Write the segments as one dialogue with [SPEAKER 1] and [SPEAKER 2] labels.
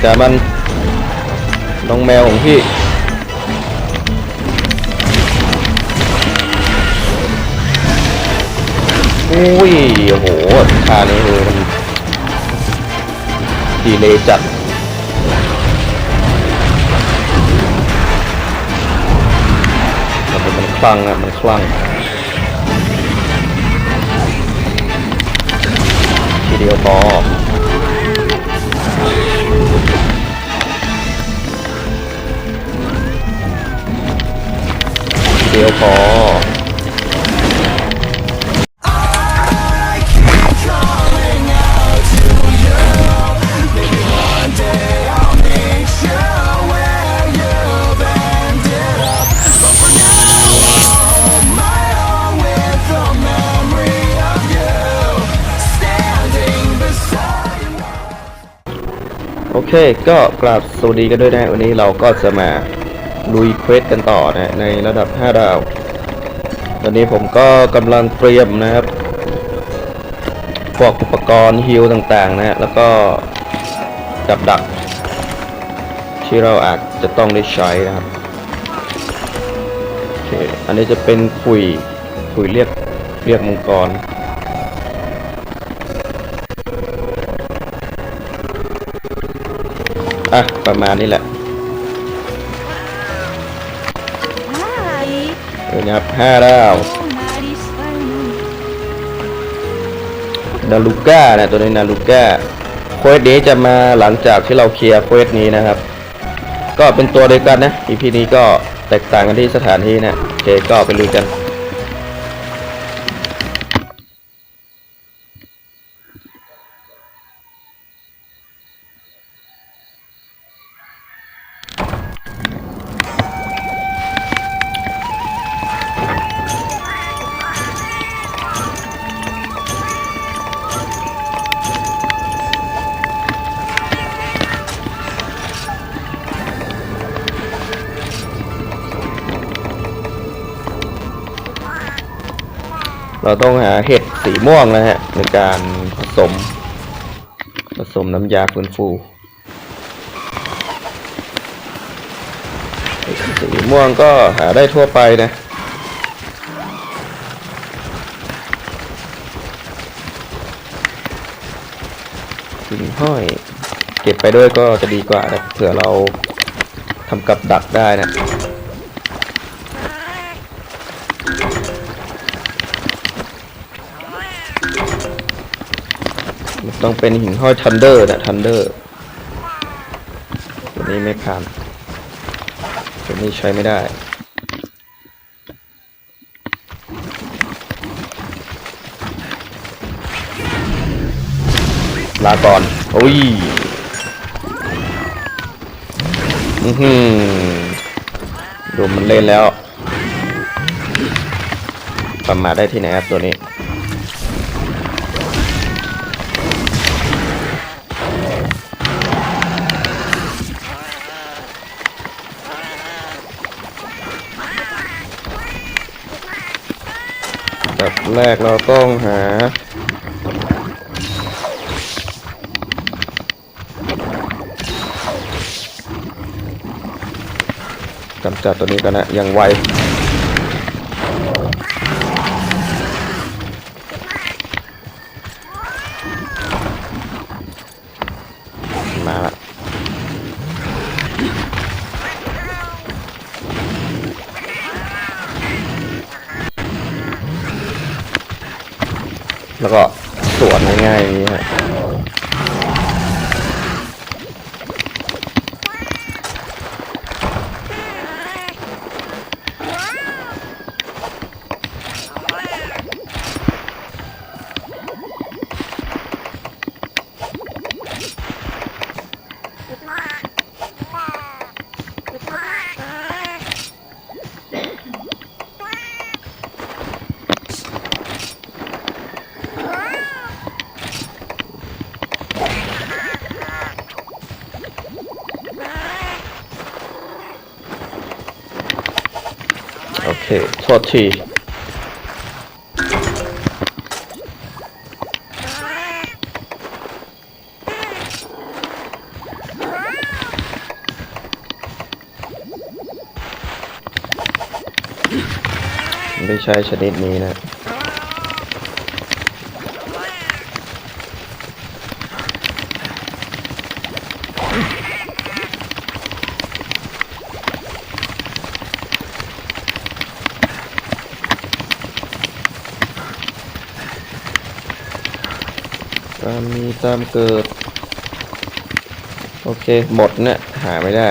[SPEAKER 1] แต่มันน้องแมวของพี่อุ้ยโอ้โหท่านี้คือมันดีเลยจัดมันเป็นมันคลั่งอะมันคลั่งทีเดียวพอ ดียวพอโอเค ก็กราบสวัสดีกันด้วยนะ วันนี้เราก็จะมา ลุยเควสกันต่อนะในระดับ 5 ดาว ตอนนี้ผมก็กำลังเตรียมนะครับพวกอุปกรณ์ฮิลต่างๆนะแล้วก็กับดัก ที่เราอาจจะต้องได้ใช้นะครับโอเคอันนี้จะเป็นขุยขุยเรียกเรียกมังกรอะประมาณนี้แหละ นะครับห้าดาว
[SPEAKER 2] Maris Farno.
[SPEAKER 1] นาลูก้านะตัวนี้นาลูก้าเควสนี้จะมาหลังจากที่เราเคลียร์เควสนี้นะครับ ก็เป็นตัวเดียวกันนะ EP นี้ก็แตกต่างกันที่สถานที่นะโอเคก็ไปลุยกัน เราต้องหาเห็ดสีม่วงนะฮะ ในการผสม ผสมน้ำยาฟื้นฟูสีม่วงก็หาได้ทั่วไปนะหิ่งห้อย เก็บไปด้วยก็จะดีกว่านะเผื่อเราทำกับดักได้นะ ต้องเป็นหิ่งห้อยทันเดอร์นะทันเดอร์ตัวนี้ไม่ผ่านตัวนี้ใช้ไม่ได้ลาก่อนโอ้ยอือหือดูมันเล่นแล้วประมาทได้ที่ไหนครับตัวนี้ ดับแรกเราต้องหา กำจัดตัวนี้กันนะ ยังไว ทษไม่ใช่ชนิดนี้นะ ตามเกิด โอเค หมดเนี่ยหาไม่ได้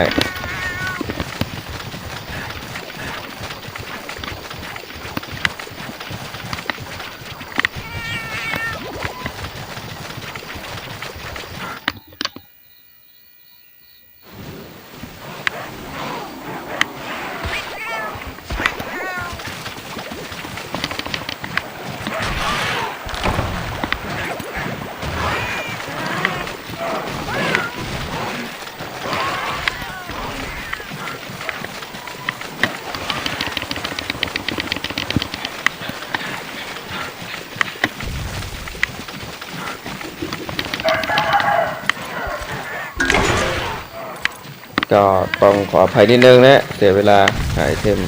[SPEAKER 1] ก็ต้องขออภัยนิดนึงนะเสียเวลาหาไอเทม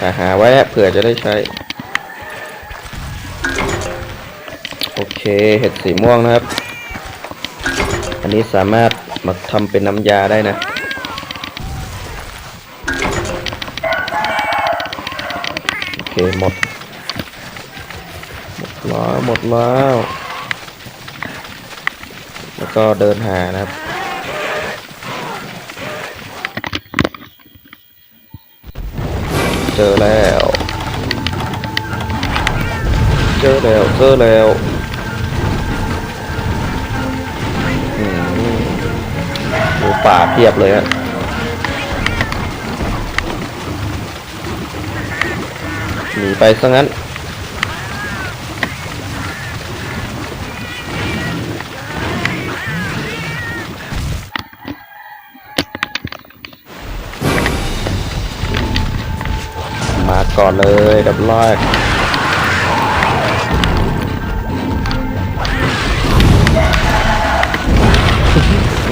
[SPEAKER 1] หาหาไว้เผื่อจะได้ใช้ โอเคเห็ดสีม่วงนะครับ อันนี้สามารถมาทำเป็นน้ำยาได้นะโอเคหมด หมดแล้วหมดแล้ว แล้วก็เดินหานะครับ เจอแล้ว เจอแล้วเจอแล้วอืมดูป่าเพียบเลยฮะหนีไปซะงั้น ก่อนเลยดับแรก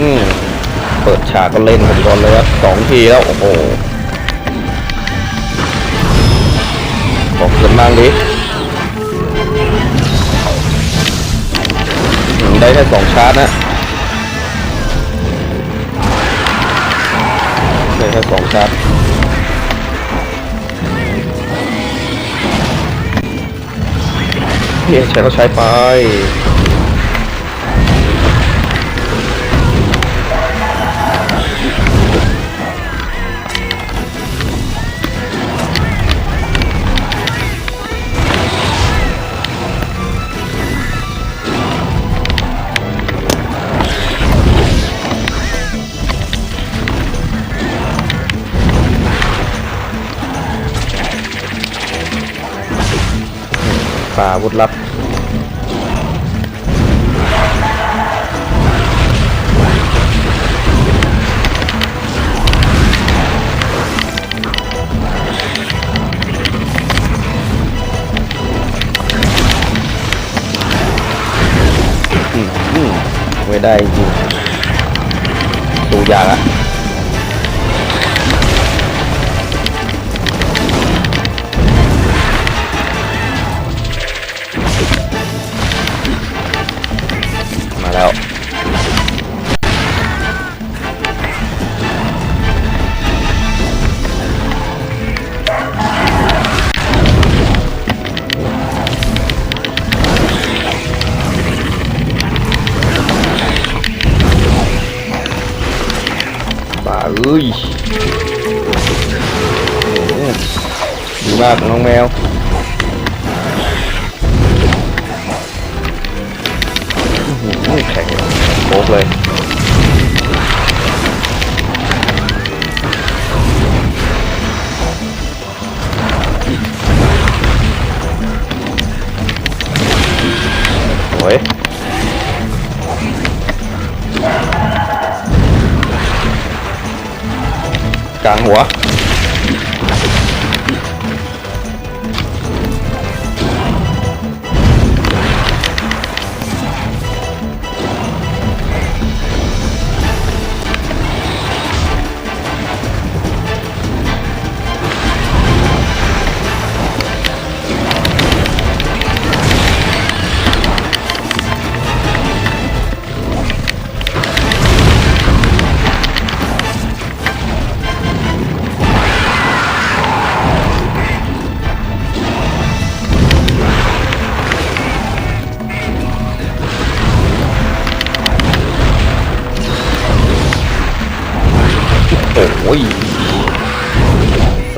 [SPEAKER 1] อืมเปิดฉากก็เล่นกันก่อนเลยครับสองทีแล้ว โอ้โหบอกเกินบ้างดิได้แค่สองชาร์จนะได้แค่สองชาร์จ เฮียใช้ก็ใช้ไป ป่าวุธลับไม่ได้จริงดูยากอะ มากน้องแมวอื้อหือแข็งโคกเลยโอ้ยกลางหัว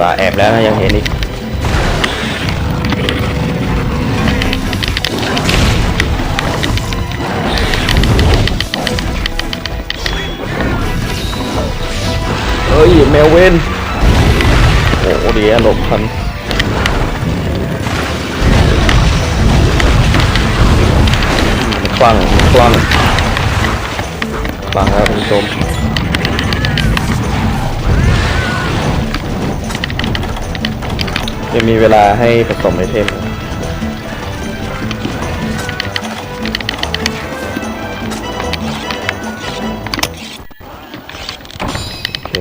[SPEAKER 1] สาแอบแล้วนะยังเห็นอีกเฮ้ยแมวเวนโอ้โหเดียวหลบทันคลั่งคลั่งคลั่งครับคุณผู้ชม จะมีเวลาให้ผสมไอเทมโอเค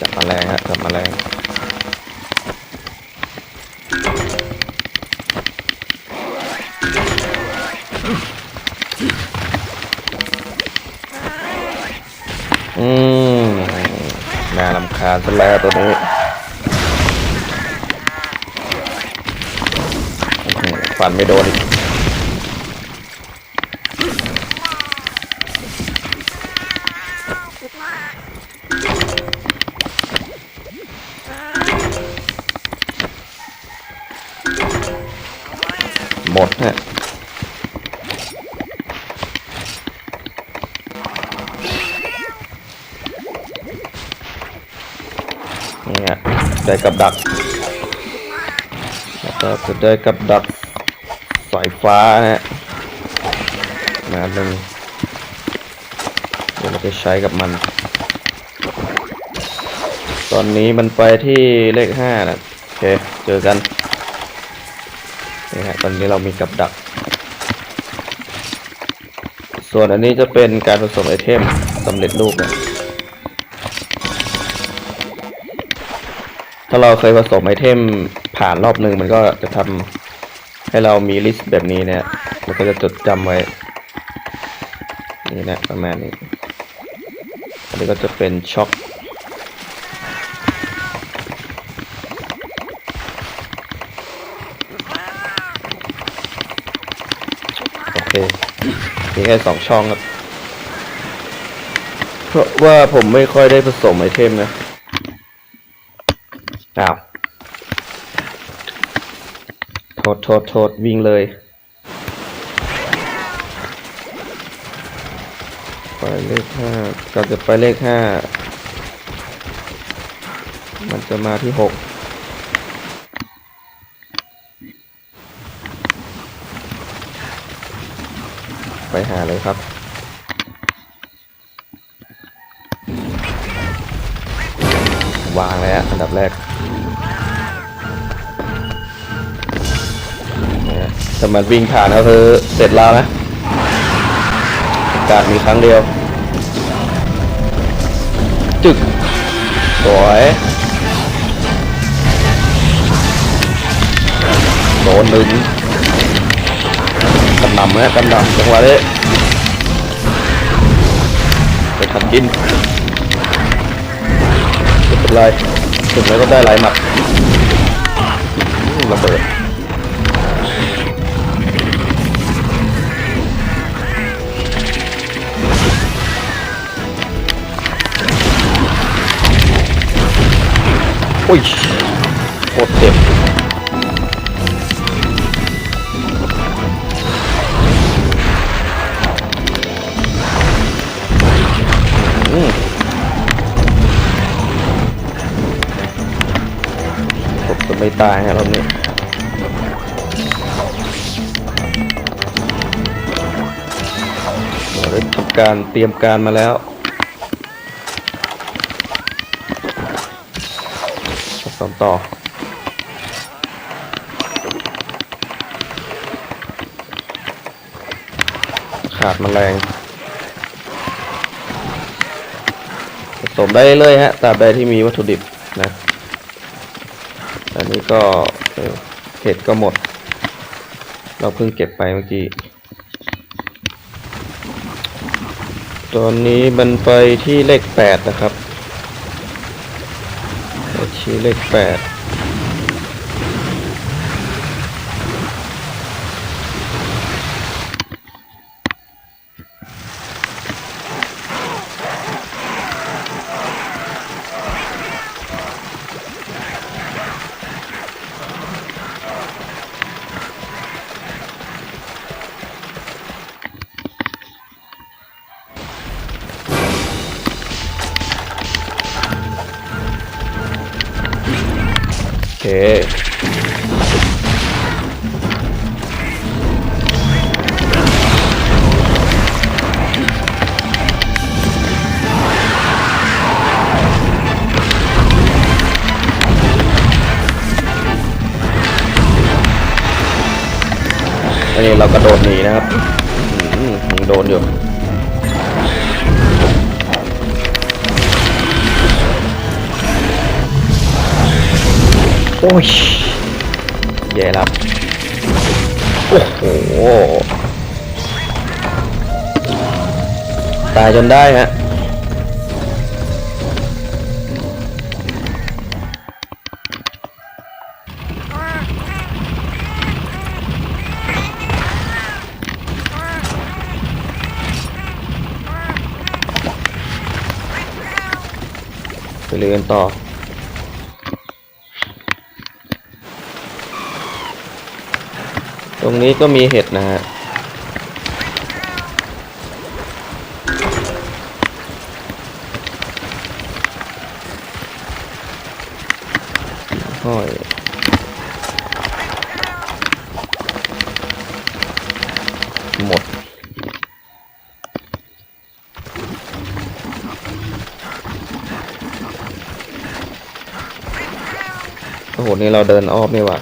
[SPEAKER 1] จับแมลงฮะจับแมลงารำคาญซะแล้วตัวนี้ฟันไม่โดนอีก นี่ฮะได้กับดักแล้วก็จะได้กับดักสายฟ้านะฮะมาหนึ่งเดี๋ยวเราจะใช้กับมัน ตอนนี้มันไปที่เลขห้านะโอเคเจอกันนี่ฮะตอนนี้เรามีกับดัก ส่วนอันนี้จะเป็นการผสมไอเทมสำเร็จรูปนะ ถ้าเราเคยผสมไอเทมผ่านรอบหนึ่งมันก็จะทำให้เรามีลิสต์แบบนี้เนี่ยมันก็จะจดจำไว้ นี่นะประมาณนี้ อันนี้ก็จะเป็นช็อคโอเคมีแค่สองช่องครับ เพราะว่าผมไม่ค่อยได้ผสมไอเทมนะอ้าว โทษโทษโทษวิ่งเลยไปเลขห้าก่อนจะไปเลขห้ามันจะมาที่หกไปหาเลยครับ วางเลยอะอันดับแรก เนี่มันวิ่งผ่านก็คือเสร็จแล้วนะโอกาสมีครั้งเดียว จึก สวยโดนหนึ่งกำนำนะกำนำจังหวะนี้ไปทำกินเป็นไรถึงแล้วก็ได้หลหมัดมระเบิด อุ้ยโคตรเจ็บอืมผมจะไม่ตายฮะรอบนี้เราได้ทำการเตรียมการมาแล้วผสม ต่อ ขาดแมลงผสมได้เรื่อยๆฮะตราบใดที่มีวัตถุดิบนะ อันนี้ก็เออเห็ดก็หมด เราเพิ่งเก็บไปเมื่อกี้ ตอนนี้มันไปที่เลขแปดนะครับ ชื่อเลขแปด อเคอันนี้เรากระโดดหนีนะครับอืมยังโดนอยู่ อ้ยแย่แล้วโอ้โหตายจนได้ฮะไปเรียนต่อ รงนี้ก็มีเห็ดนะฮะห้อยหมด โอ้โห นี่เราเดินอ้อมนี่หว่า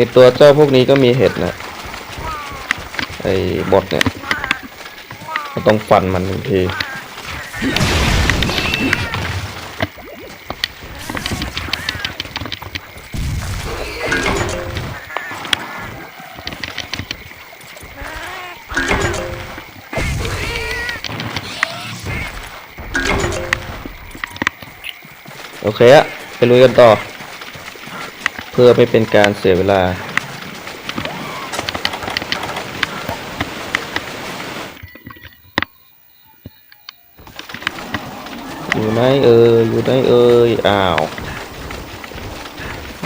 [SPEAKER 1] ในตัวเจ้าพวกนี้ก็มีเห็ดนะไอ้บดเนี่ยเราต้องฟันมันทันทีโอเคอะไปลุยกันต่อ พื่อไม่เป็นการเสียเวลา อยู่ไหนเอ่ยอยู่ไหนเอ่ยอ้าว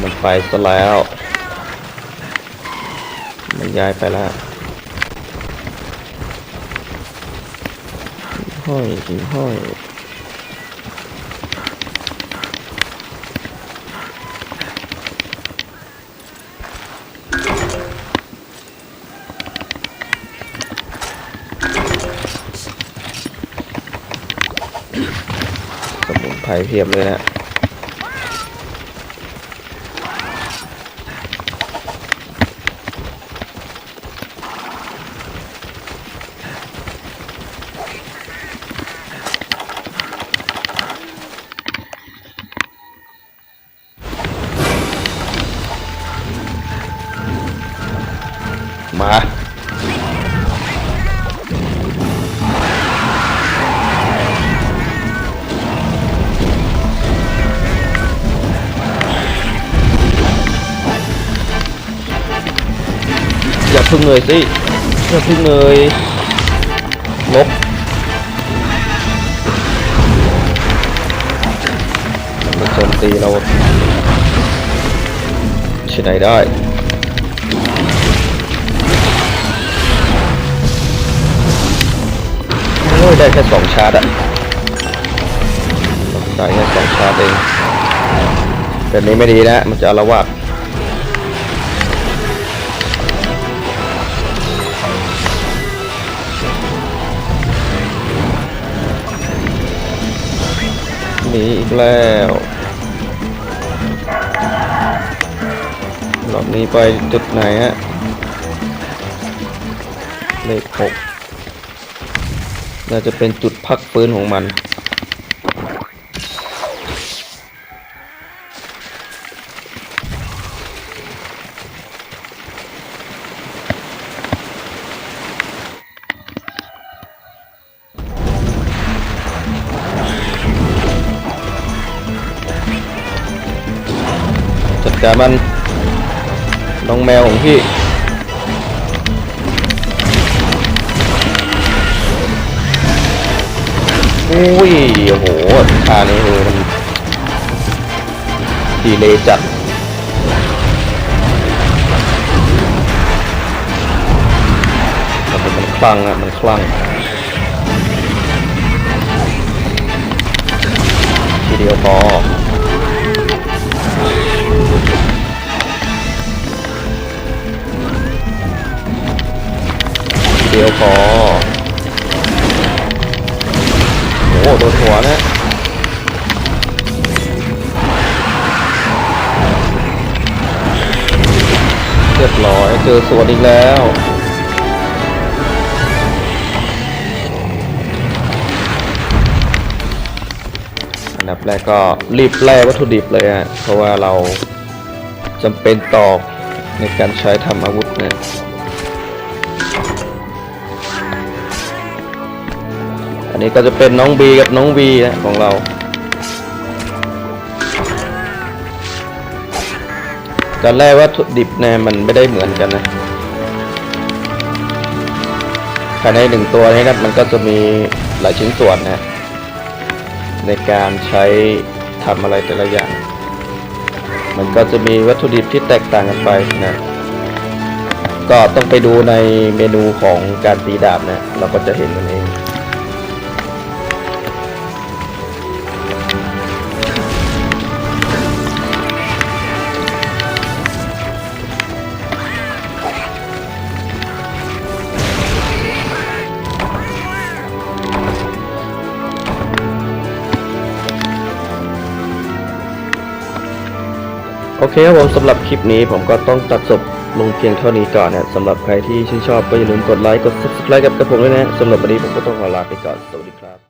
[SPEAKER 1] มันไปซะแล้ว มันย้ายไปแล้วห้อยหิงห้อย สมุนไพรเพียบเลยนะมา พึ่งเลยสิอย่าพึ่งเลยลบมันโจมตีเราที่ไหนได้โอ้ยได้แค่สองชาร์จอะได้แค่สองชาร์จเองแต่นี้ไม่ดีนะ มันจะอาละวาด หนีอีกแล้วรอบนี้ไปจุดไหนฮะเลขหกน่าจะเป็นจุดพักปืนของมัน จัดกมันน้องแมวของพี่อุ้ยโอ้โหท่านี้คือมันดีเลยจัดมันมันคลั่งอะมันคลั่งทีเดียวพอ เดียวพอโอ้โหโดนหัวนะเรียบร้อยเจอสวนอีกแล้วอันดับแรกก็รีบแล่วัตถุดิบเลยฮะเพราะว่าเราจำเป็นต่อในการใช้ทำอาวุธเนี่ย นี้ก็จะเป็นน้องบีกับน้องวีนะของเรา การแรกวัตถุดิบเนี่ยมันไม่ได้เหมือนกันนะภายในหนึ่งตัวนี้นะมันก็จะมีหลายชิ้นส่วนนะในการใช้ทำอะไรแต่ละอย่าง มันก็จะมีวัตถุดิบที่แตกต่างกันไปนะ ก็ต้องไปดูในเมนูของการตีดาบนะ เราก็จะเห็นมันเอง โอเคครับผมสำหรับคลิปนี้ผมก็ต้องตัดจบลงเพียงเท่านี้ก่อนนะสำหรับใครที่ชื่นชอบก็อย่าลืมกดไลค์กด subscribe กับกระผมด้วยนะสำหรับวันนี้ผมก็ต้องขอลาไปก่อน สวัสดีครับ